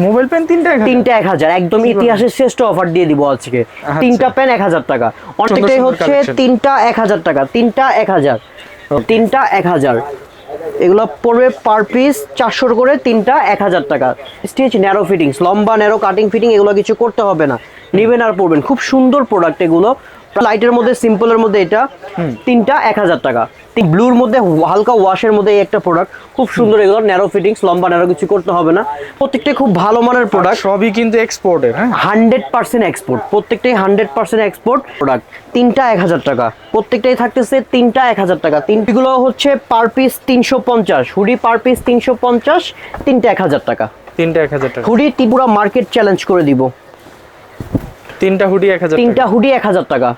Mobile pen তিনটা? তিনটা এক হাজার একদম ইতিহাসের শ্রেষ্ঠ অফার দিয়ে দিব আজকে। তিনটা পেন এক হাজার টাকা। অনেকটাই হচ্ছে তিনটা এক হাজার টাকা তিনটা এক হাজার। তিনটা এক হাজার। এগুলো পড়বে পার পিস চারশোর করে তিনটা এক হাজার টাকা। স্টিচ ন্যারো ফিটিংস লম্বা ন্যারো কাটিং ফিটিং এগুলো কিছু করতে হবে না। নেবেন আর পড়বেন খুব সুন্দর প্রোডাক্ট এগুলো। লাইটের মধ্যে সিম্পলের মধ্যে এটা তিনটা এক হাজার টাকা। ব্লুর মধ্যে হালকা ওয়াশের মধ্যে এই একটা প্রোডাক্ট খুব সুন্দর এগুলো ন্যারো ফিটিংস লম্বা ন্যারো কিছু করতে হবে না। প্রত্যেকটাই খুব ভালো মানের প্রোডাক্ট সবই কিন্তু এক্সপোর্টের হ্যাঁ? হান্ড্রেড পার্সেন্ট এক্সপোর্ট প্রত্যেকটাই হান্ড্রেড পার্সেন্ট এক্সপোর্ট প্রোডাক্ট তিনটা এক হাজার টাকা। প্রত্যেকটাই থাকতেছে তিনটা এক হাজার টাকা। তিনটিগুলো হচ্ছে পার পিস তিনশো পঞ্চাশ। হুডি পার পিস তিনশো পঞ্চাশ তিনটা এক হাজার টাকা। তিনটা এক হাজার টাকা। হুডি ত্রিপুরা মার্কেট চ্যালেঞ্জ করে দিব। তিনটা হুডি এক হাজার তিনটা হুডি এক হাজার টাকা।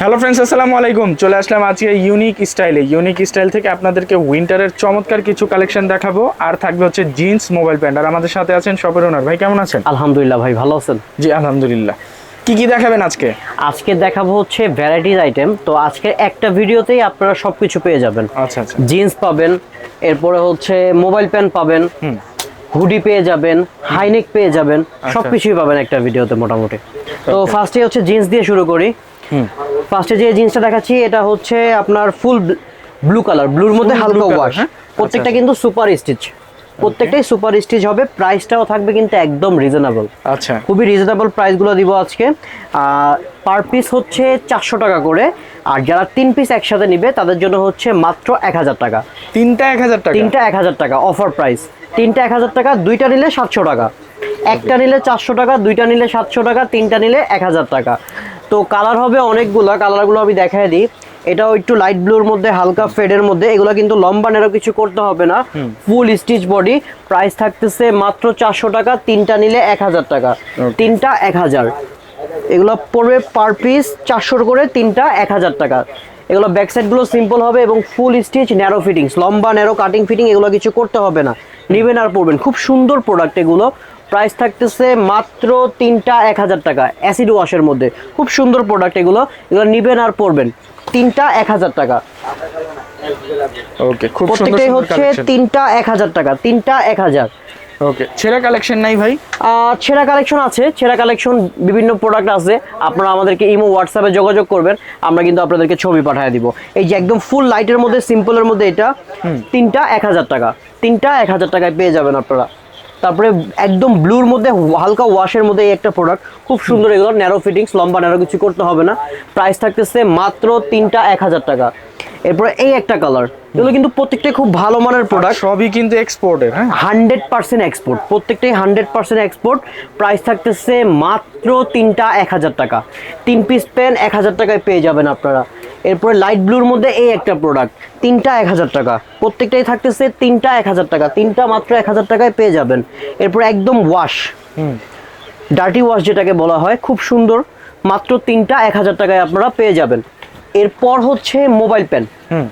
হ্যালো ফ্রেন্ডস আসসালামু আলাইকুম। চলে আসলাম আজকে ইউনিক স্টাইলে। ইউনিক স্টাইল থেকে আপনাদেরকে উইন্টারের চমৎকার কিছু কালেকশন দেখাবো। আর থাকবে হচ্ছে জিন্স মোবাইল প্যান্ট। আর আমাদের সাথে আছেন শপের ওনার। ভাই কেমন আছেন? আলহামদুলিল্লাহ ভাই ভালো আছেন? জি আলহামদুলিল্লাহ। কি কি দেখাবেন আজকে? আজকে দেখাবো হচ্ছে ভ্যারাইটিস আইটেম। তো আজকে একটা ভিডিওতেই আপনারা সবকিছু পেয়ে যাবেন। আচ্ছা আচ্ছা। জিন্স পাবেন এরপরে হচ্ছে মোবাইল প্যান্ট পাবেন। হুম। হুডি পেয়ে যাবেন হাইনেক পেয়ে যাবেন সবকিছুই পাবেন একটা ভিডিওতে মোটামুটি। তো ফার্স্টে হচ্ছে জিন্স দিয়ে শুরু করি। ফার্স্টে যে জিন্সটা দেখাচ্ছি এটা হচ্ছে আপনার ফুল ব্লু কালার ব্লুর মধ্যে হালকা ওয়াশ হ্যাঁ? প্রত্যেকটা কিন্তু সুপার স্টিচ প্রত্যেকটাই সুপার স্টিচ হবে প্রাইসটাও থাকবে কিন্তু একদম রিজনেবল আচ্ছা। খুবই রিজনেবল প্রাইসগুলো দিব আজকে। পার পিস হচ্ছে চারশো টাকা করে আর যারা তিন পিস একসাথে নিবে তাদের জন্য হচ্ছে মাত্র এক হাজার টাকা। তিনটা এক হাজার টাকা? তিনটা এক হাজার টাকা অফার প্রাইস তিনটা এক হাজার টাকা দুইটা নিলে সাতশো টাকা। একটা নিলে চারশো টাকা দুইটা নিলে সাতশো টাকা তিনটা নিলে এক হাজার টাকা। তো কালার হবে অনেকগুলো কালারগুলো আমি দেখাই দিই। এটাও একটু লাইট ব্লুর মধ্যে হালকা ফেডের মধ্যে। এগুলো কিন্তু লম্বা নেরো কিছু করতে হবে না। ফুল স্টিচ বডি প্রাইস থাকতেছে মাত্র চারশো টাকা তিনটা নিলে এক হাজার টাকা। তিনটা এক হাজার। এগুলো পড়বে পার পিস চারশোর করে তিনটা এক হাজার টাকা। এগুলো ব্যাক সাইডগুলো সিম্পল হবে এবং ফুল স্টিচ ন্যারো ফিটিংস লম্বা ন্যারো কাটিং ফিটিং এগুলো কিছু করতে হবে না। নেবেন আর পড়বেন খুব সুন্দর প্রোডাক্ট এগুলো। প্রাইস থাকতেছে মাত্র তিনটা এক হাজার টাকা অ্যাসিড ওয়াশের মধ্যে। খুব সুন্দর প্রোডাক্ট এগুলো। এগুলো নিবেন আর পরবেন। তিনটা এক হাজার টাকা। ওকে খুব প্রত্যেকটাই হচ্ছে তিনটা এক হাজার টাকা তিনটা এক হাজার। ওকে ছেঁড়া কালেকশন নাই ভাই? ছেঁড়া কালেকশন আছে। ছেঁড়া কালেকশন বিভিন্ন প্রোডাক্ট আছে। আপনারা আমাদেরকে ইমো হোয়াটসঅ্যাপে যোগাযোগ করবেন। আমরা কিন্তু আপনাদেরকে ছবি পাঠিয়ে দিব। এই যে একদম ফুল লাইটের মধ্যে সিম্পলের মধ্যে এটা। তিনটা এক হাজার টাকা। তিনটা এক হাজার টাকায় পেয়ে যাবেন আপনারা। তারপরে একদম ব্লুর মধ্যে হালকা ওয়াশের মধ্যে এই একটা প্রোডাক্ট খুব সুন্দর এগুলো ন্যারো ফিটিংস লম্বা ন্যারো কিছু করতে হবে না। প্রাইস থাকতেছে মাত্র তিনটা এক হাজার টাকা। এরপরে এই একটা কালার এগুলো কিন্তু প্রত্যেকটাই খুব ভালো মানের প্রোডাক্ট সবই কিন্তু এক্সপোর্টের হ্যাঁ? হান্ড্রেড পার্সেন্ট এক্সপোর্ট প্রত্যেকটাই হান্ড্রেড পার্সেন্ট এক্সপোর্ট প্রাইস থাকতেছে মাত্র তিনটা এক হাজার টাকা। তিন পিস পেন এক হাজার টাকায় পেয়ে যাবেন আপনারা। এরপরে লাইট ব্লুর মধ্যে এই একটা প্রোডাক্ট তিনটা এক হাজার টাকা। প্রত্যেকটাই থাকতেছে তিনটা এক হাজার টাকা তিনটা মাত্র এক হাজার টাকায় পেয়ে যাবেন। এরপর একদম ওয়াশ হুম। ডার্টি ওয়াশ যেটাকে বলা হয় খুব সুন্দর। মাত্র তিনটা এক হাজার টাকায় আপনারা পেয়ে যাবেন। এরপর হচ্ছে মোবাইল হুম।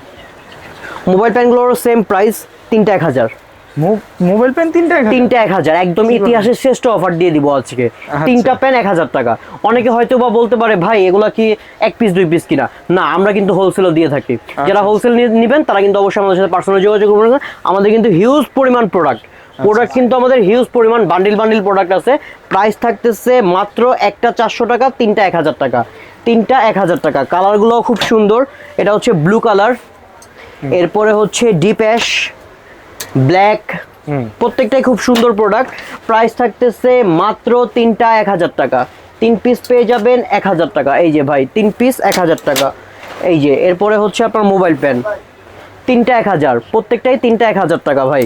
মোবাইল পেনগুলোরও সেম প্রাইস তিনটা এক হাজার। মোবাইল পেন তিনটা তিনটা এক হাজার একদম ইতিহাসের শ্রেষ্ঠ অফার দিয়ে দিব আজকে। আচ্ছা। তিনটা প্যান এক হাজার টাকা। অনেকে হয়তো বা বলতে পারে ভাই এগুলা কি এক পিস দুই পিস কিনা? না আমরা কিন্তু হোলসেলও দিয়ে থাকি। আচ্ছা। যারা হোলসেল নেবেন তারা কিন্তু অবশ্যই আমাদের সাথে পার্সোনাল যোগাযোগ করবেন। আমাদের কিন্তু হিউজ পরিমাণ প্রোডাক্ট আচ্ছা, প্রোডাক্ট কিন্তু আমাদের হিউজ পরিমাণ বান্ডিল বান্ডিল প্রোডাক্ট আছে। প্রাইস থাকতেছে মাত্র একটা চারশো টাকা তিনটা এক হাজার টাকা। তিনটা এক হাজার টাকা। কালারগুলো খুব সুন্দর। এটা হচ্ছে ব্লু কালার এরপরে হচ্ছে ডিপ অ্যাশ ব্ল্যাক। প্রত্যেকটাই খুব সুন্দর প্রোডাক্ট প্রাইস থাকতেছে মাত্র তিনটা এক হাজার টাকা। তিন পিস পেয়ে যাবেন এক হাজার টাকা। এই যে ভাই তিন পিস এক হাজার টাকা। এই যে এরপরে হচ্ছে আপনার মোবাইল প্যান তিনটা এক হাজার। প্রত্যেকটাই তিনটা এক হাজার টাকা ভাই।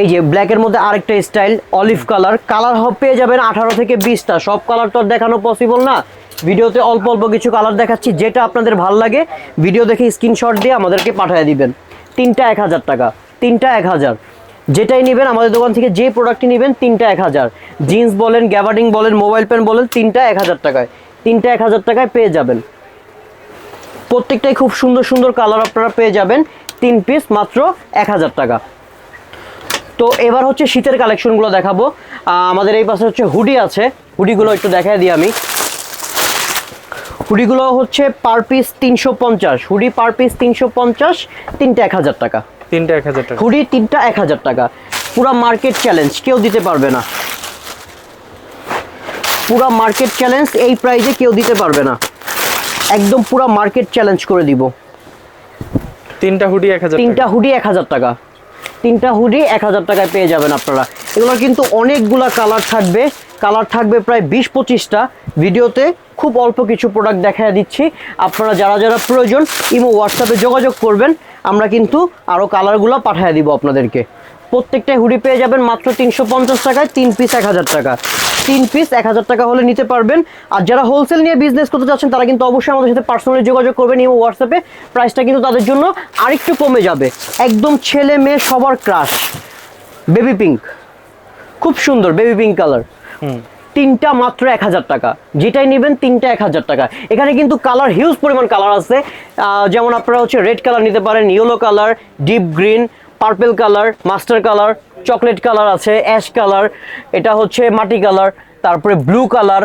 এই যে ব্ল্যাকের মধ্যে আরেকটা স্টাইল অলিভ কালার কালার পেয়ে যাবেন আঠারো থেকে বিশটা। সব কালার তো আর দেখানো পসিবল না। ভিডিওতে অল্প অল্প কিছু কালার দেখাচ্ছি যেটা আপনাদের ভালো লাগে। ভিডিও দেখে স্ক্রিনশট দিয়ে আমাদেরকে পাঠিয়ে দিবেন। তিনটা এক হাজার টাকা, তিনটা এক হাজার। যেটাই নেবেন, আমাদের দোকান থেকে যে প্রোডাক্টটি নেবেন, তিনটা এক হাজার। জিন্স বলেন গ্যাবার্ডিং বলেন মোবাইল পেন বলেন, তিনটা এক হাজার টাকায়। তিনটা এক হাজার টাকায় পেয়ে যাবেন। প্রত্যেকটাই খুব সুন্দর সুন্দর কালার আপনারা পেয়ে যাবেন, তিন পিস মাত্র এক হাজার টাকা। তো এবার হচ্ছে শীতের কালেকশনগুলো দেখাবো। আমাদের এই পাশে হচ্ছে হুডি আছে। হুডিগুলো একটু দেখাই দিই আমি। হুডিগুলো হচ্ছে পার পিস তিনশো পঞ্চাশ। হুডি পার পিস তিনশো পঞ্চাশ তিনটা এক হাজার টাকা। তিনটা এক হাজার টাকা। হুডি তিনটা এক হাজার টাকা। পুরা মার্কেট চ্যালেঞ্জ কেউ দিতে পারবে না। পুরা মার্কেট চ্যালেঞ্জ এই প্রাইজে কেউ দিতে পারবে না। একদম পুরা মার্কেট চ্যালেঞ্জ করে দিব। তিনটা হুডি এক হাজার তিনটা হুডি এক হাজার টাকা। তিনটা হুডি এক হাজার টাকায় পেয়ে যাবেন আপনারা। এগুলোর কিন্তু অনেকগুলা কালার থাকবে। কালার থাকবে প্রায় বিশ পঁচিশটা। ভিডিওতে খুব অল্প কিছু প্রোডাক্ট দেখা দিচ্ছি। আপনারা যারা যারা প্রয়োজন, ইমো হোয়াটসঅ্যাপে যোগাযোগ করবেন, আমরা কিন্তু আরও কালারগুলো পাঠিয়ে দিব আপনাদেরকে। প্রত্যেকটাই হুডি পেয়ে যাবেন মাত্র তিনশো পঞ্চাশ টাকায়, তিন পিস এক হাজার টাকা। তিন পিস এক হাজার টাকা হলে নিতে পারবেন। আর যারা হোলসেল নিয়ে বিজনেস করতে চাচ্ছেন, তারা কিন্তু অবশ্যই আমাদের সাথে পার্সোনালি যোগাযোগ করবেন ইমো হোয়াটসঅ্যাপে প্রাইসটা কিন্তু তাদের জন্য আরেকটু কমে যাবে। একদম ছেলে মেয়ে সবার ক্রাশ বেবি পিঙ্ক খুব সুন্দর বেবি পিঙ্ক কালার তিনটা মাত্র এক হাজার টাকা। যেটাই নেবেন তিনটা এক হাজার টাকা। এখানে কিন্তু কালার হিউজ পরিমাণ কালার আছে। যেমন আপনারা হচ্ছে রেড কালার নিতে পারেন yellow colour deep green purple colour master colour chocolate colour আছে অ্যাশ কালার এটা হচ্ছে মাটি কালার তারপরে blue colour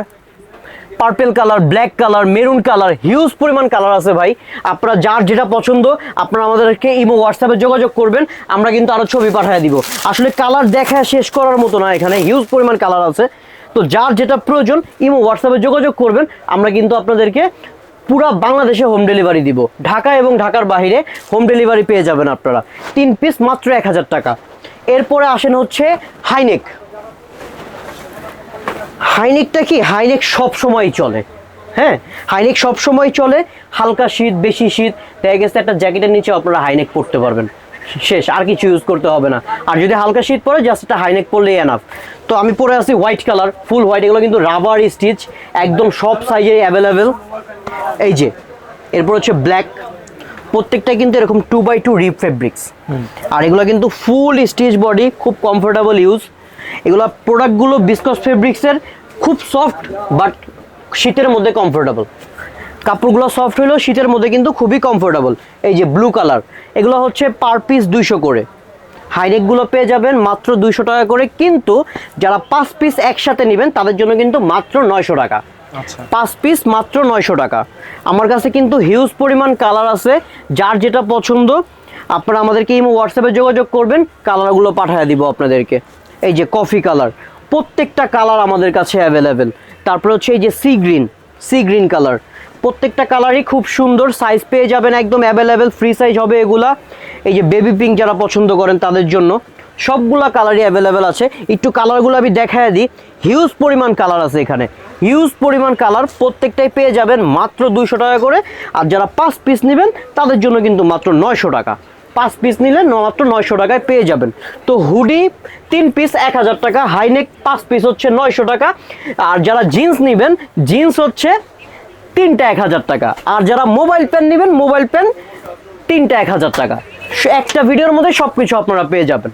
purple colour black colour maroon colour huge পরিমাণ কালার আছে ভাই। আপনারা যার যেটা পছন্দ, আপনারা আমাদেরকে ইমো হোয়াটসঅ্যাপে যোগাযোগ করবেন, আমরা কিন্তু আরও ছবি পাঠিয়ে দিব। আসলে কালার দেখা শেষ করার মতো না, এখানে হিউজ পরিমাণ কালার আছে। তো যার যেটা প্রয়োজন, ইমো হোয়াটসঅ্যাপে যোগাযোগ করবেন, আমরা কিন্তু আপনাদেরকে পুরা বাংলাদেশে হোম ডেলিভারি দিব। ঢাকা এবং ঢাকার বাইরে হোম ডেলিভারি পেয়ে যাবেন আপনারা। তিন পিস মাত্র এক হাজার টাকা। এরপরে আসেন হচ্ছে হাইনেক হাইনেকটা কি? হাইনেক সব সময় চলে। হ্যাঁ? হাইনেক সব সময় চলে। হালকা শীত, বেশি শীত দেখা গেছে একটা জ্যাকেটের নিচে আপনারা হাইনেক পরতে পারবেন। শেষ, আর কিছু ইউজ করতে হবে না। আর যদি হালকা শীত পরে জাস্ট একটা হাইনেক পরলেই এনাফ তো আমি পরে আছি হোয়াইট কালার ফুল হোয়াইট এগুলো কিন্তু রাবার স্টিচ একদম সব সাইজে অ্যাভেলেবেল এই যে, এরপর হচ্ছে ব্ল্যাক প্রত্যেকটা কিন্তু এরকম two by two rib fabrics আর এগুলো কিন্তু ফুল স্টিচ বডি খুব কমফোর্টেবল ইউজ এগুলো প্রোডাক্টগুলো বিসকস ফেব্রিক্সের খুব সফট বাট শীতের মধ্যে কমফোর্টেবল কাপড়গুলো সফট হলেও শীতের মধ্যে কিন্তু খুবই কমফোর্টেবল এই যে ব্লু কালার এগুলো হচ্ছে পার পিস দুইশো করে। হাইনেকগুলো পেয়ে যাবেন মাত্র দুইশো টাকা করে কিন্তু যারা পাঁচ পিস একসাথে নেবেন তাদের জন্য কিন্তু মাত্র নয়শো টাকা। আচ্ছা। পাঁচ পিস মাত্র নয়শো টাকা। আমার কাছে কিন্তু হিউজ পরিমাণ কালার আছে যার যেটা পছন্দ আপনারা আমাদেরকে ইমো হোয়াটসঅ্যাপে যোগাযোগ করবেন কালারগুলো পাঠিয়ে দিব আপনাদেরকে। এই যে কফি কালার প্রত্যেকটা কালার আমাদের কাছে অ্যাভেলেবেল তারপরে হচ্ছে এই যে sea green sea green colour প্রত্যেকটা কালারই খুব সুন্দর সাইজ পেয়ে যাবেন একদম অ্যাভেলেবেল ফ্রি সাইজ হবে এগুলা। এই যে বেবি পিঙ্ক যারা পছন্দ করেন তাদের জন্য সবগুলা কালারই অ্যাভেলেবেল আছে। একটু কালারগুলো আমি দেখায় দিই। হিউজ পরিমাণ কালার আছে এখানে। হিউজ পরিমাণ কালার প্রত্যেকটাই পেয়ে যাবেন মাত্র দুইশো টাকা করে। আর যারা পাঁচ পিস নেবেন, তাদের জন্য কিন্তু মাত্র নয়শো টাকা। পাঁচ পিস নিলে মাত্র নয়শো টাকায় পেয়ে যাবেন। তো হুডি তিন পিস এক হাজার টাকা। হাইনেক পাঁচ পিস হচ্ছে নয়শো টাকা। আর যারা জিন্স নেবেন জিন্স হচ্ছে তিনটা এক হাজার টাকা। আর যারা মোবাইল প্যান নেবেন মোবাইল প্যান তিনটা এক হাজার টাকা। একটা ভিডিওর মধ্যে সব কিছু আপনারা পেয়ে যাবেন।